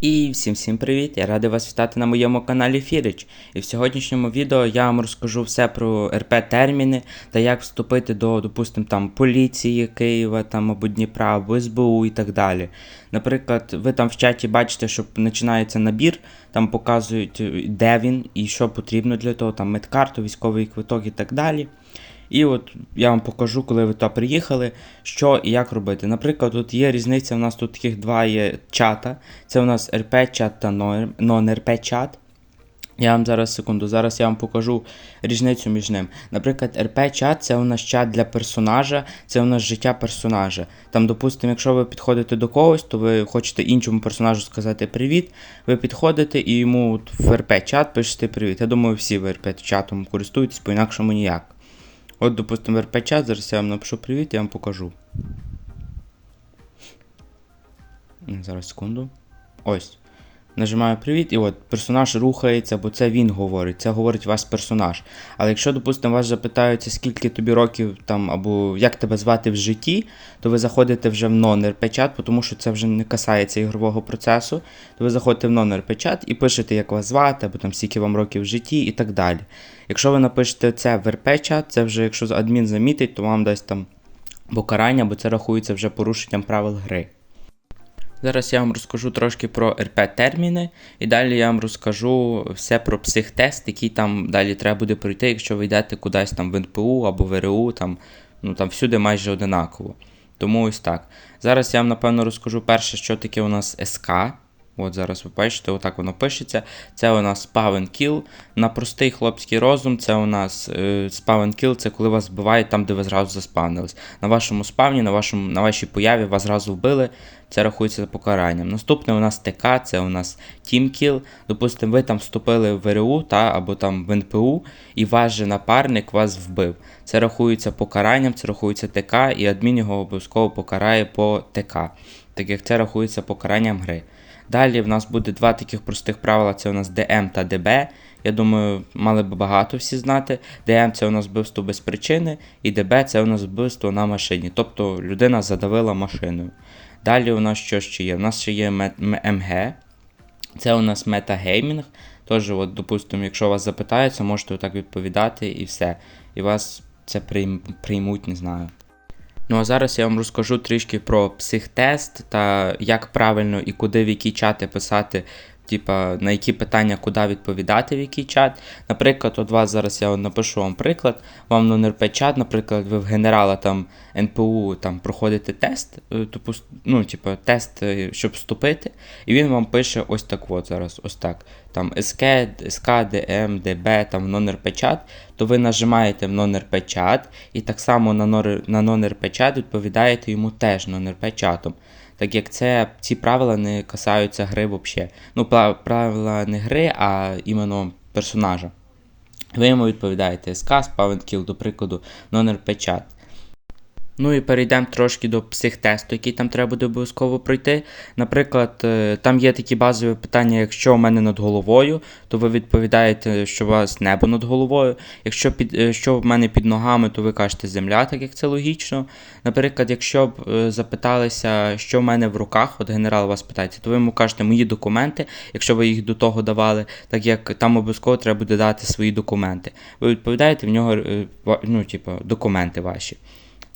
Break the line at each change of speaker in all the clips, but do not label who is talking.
І всім всім привіт! Я радий вас вітати на моєму каналі Фірич. І в сьогоднішньому відео я вам розкажу все про РП терміни та як вступити до, допустим, там поліції Києва там або Дніпра, або СБУ і так далі. Наприклад, ви там в чаті бачите, що починається набір, там показують, де він і що потрібно для того, там медкарту, військовий квиток і так далі. І от я вам покажу, коли ви туди приїхали, що і як робити. Наприклад, тут є різниця, у нас тут таких два є чата. Це у нас РП-чат та нон-РП-чат. Я вам зараз секунду, зараз я вам покажу різницю між ним. Наприклад, РП-чат це у нас чат для персонажа, це у нас життя персонажа. Там, допустимо, якщо ви підходите до когось, то ви хочете іншому персонажу сказати привіт. Ви підходите і йому в РП-чат пишете привіт. Я думаю, всі ви РП-чатом користуєтесь, по-інакшому ніяк. От, допустимо, РП-чат, зараз я вам напишу привіт, я вам покажу. Зараз секунду. Ось. Нажимаю привіт, і от персонаж рухається, бо це він говорить, це говорить ваш персонаж. Але якщо, допустимо, вас запитаються, скільки тобі років там, або як тебе звати в житті, то ви заходите вже в non-RP-чат, тому що це вже не касається ігрового процесу, то ви заходите в non-RP-чат і пишете, як вас звати, або там скільки вам років в житті і так далі. Якщо ви напишете це в РП-чат, це вже якщо адмін замітить, то вам дасть там покарання, бо це рахується вже порушенням правил гри. Зараз я вам розкажу трошки про РП-терміни, і далі я вам розкажу все про психтест, який там далі треба буде пройти, якщо ви йдете кудись там в НПУ або в РУ, там, ну, там всюди майже одинаково. Тому ось так. Зараз я вам, напевно, розкажу перше, що таке у нас СК. От зараз ви бачите, отак воно пишеться. Це у нас spawn kill. На простий хлопський розум, це у нас е, spawn and kill, це коли вас вбивають там, де ви зразу заспавнились. На вашому спавні, на вашому, на вашій появі вас зразу вбили, це рахується покаранням. Наступне у нас ТК, це у нас Kill. Допустимо, ви там вступили в РУ та, або там в НПУ, і ваш же напарник вас вбив. Це рахується покаранням, це рахується ТК, і адмін його обов'язково покарає по ТК, так як це рахується покаранням гри. Далі в нас буде два таких простих правила: це у нас DM та DB. Я думаю, мали б багато всі знати. DM це у нас вбивство без причини, і DB це у нас вбивство на машині. Тобто людина задавила машиною. Далі у нас що ще є? У нас ще є МГ. Це у нас метагеймінг. Тож, от, допустимо, якщо вас запитаються, можете так відповідати і все. І вас це приймуть, не знаю. Ну а зараз я вам розкажу трішки про психтест та як правильно і куди в які чати писати типа, на які питання, куди відповідати, в який чат. Наприклад, от вас зараз я напишу вам приклад, вам на НРП чат, наприклад, ви в генерала там НПУ там проходите тест, типу, ну, типу, тест, е, щоб вступити, і він вам пише ось так от зараз, ось так. Там СК, СК, ДМ, ДБ, там нон-РП то ви нажимаєте в нон-РП чат, і так само на нон-РП чат відповідаєте йому теж нон-РП чатом так як це ці правила не касаються гри взагалі. Ну, правила не гри, а іменно персонажа. Ви йому відповідаєте СК, Spawn до прикладу, non-RP чат. Ну і перейдемо трошки до психтесту, який там треба буде обов'язково пройти. Наприклад, е, там є такі базові питання, якщо у мене над головою, то ви відповідаєте, що у вас небо над головою. Якщо під, е, що в мене під ногами, то ви кажете земля, так як це логічно. Наприклад, якщо б е, запиталися, що в мене в руках, от генерал вас питається, то ви йому кажете мої документи, якщо ви їх до того давали, так як там обов'язково треба буде дати свої документи. Ви відповідаєте в нього ну, типу, документи ваші.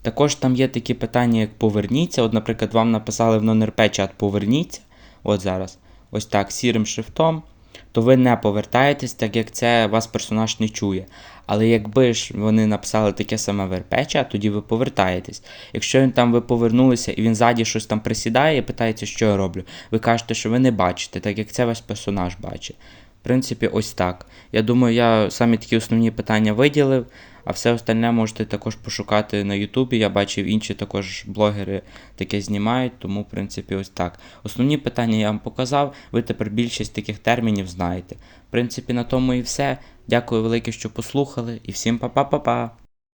Також там є такі питання, як поверніться. От, наприклад, вам написали в нон-РП чат Поверніться. От зараз, ось так, сірим шрифтом, то ви не повертаєтесь, так як це вас персонаж не чує. Але якби ж вони написали таке саме в РП чат, тоді ви повертаєтесь. Якщо він там ви повернулися і він ззаді щось там присідає і питається, що я роблю, ви кажете, що ви не бачите, так як це ваш персонаж бачить. В принципі, ось так. Я думаю, я самі такі основні питання виділив. А все остальне можете також пошукати на Ютубі. Я бачив інші також блогери таке знімають, тому, в принципі, ось так. Основні питання я вам показав, ви тепер більшість таких термінів знаєте. В принципі, на тому і все. Дякую велике, що послухали, і всім па-па-па-па!